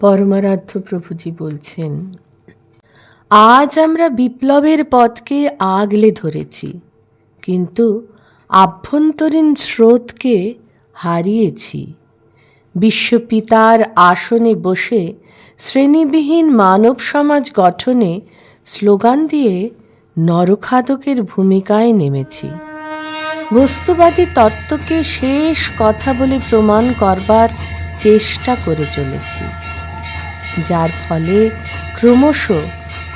পরমারাধ্য প্রভুজি বলছেন, আজ আমরা বিপ্লবের পথকে আগলে ধরেছি, কিন্তু আভ্যন্তরীণ স্রোতকে হারিয়েছি। বিশ্বপিতার আসনে বসে শ্রেণীবিহীন মানব সমাজ গঠনে স্লোগান দিয়ে নরখাদকের ভূমিকায় নেমেছি। বস্তুবাদী তত্ত্বকে শেষ কথা বলে প্রমাণ করবার চেষ্টা করে চলেছি। যার ফলে ক্রমশ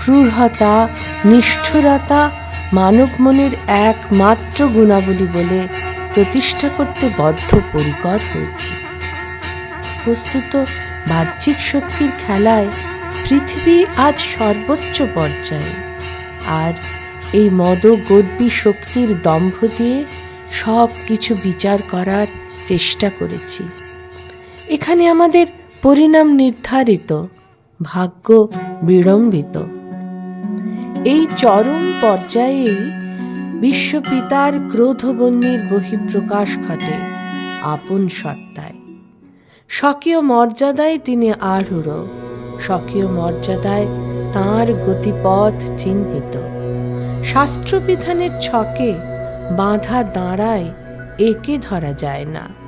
ক্রূরতা নিষ্ঠুরতা মানব মনের একমাত্র গুণাবলী বলে প্রতিষ্ঠা করতে বদ্ধপরিকর হয়েছি। বস্তুত বাহ্যিক শক্তির খেলায় পৃথিবী আজ সর্বোচ্চ পর্যায়ে। আর এই মদগর্বী শক্তির দম্ভ দিয়ে সব কিছু বিচার করার চেষ্টা করেছি। এখানে আমাদের পরিণাম নির্ধারিত, ভাগ্য বিড়ম্বিত। এই চরম পর্যায়েই বিশ্বপিতার ক্রোধবন্যের বহিঃপ্রকাশ ঘটে আপন সত্তায়। স্বকীয় মর্যাদায় তিনি আরূঢ়, স্বকীয় মর্যাদায় তাঁর গতিপথ চিহ্নিত। শাস্ত্রবিধানের ছকে বাঁধা দাঁড়ায় একে ধরা যায় না।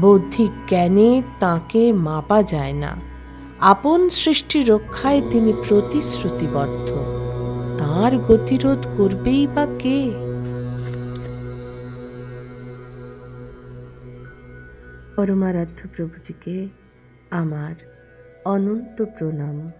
বৌদ্ধিক জ্ঞানে তাকে মাপা যায় না। আপন সৃষ্টি রক্ষায় তিনি প্রতিশ্রুতিবদ্ধ। তার গতিরোধ করবেই বা কে? পরমারাধ্য প্রভুজিকে আমার অনন্ত প্রণাম।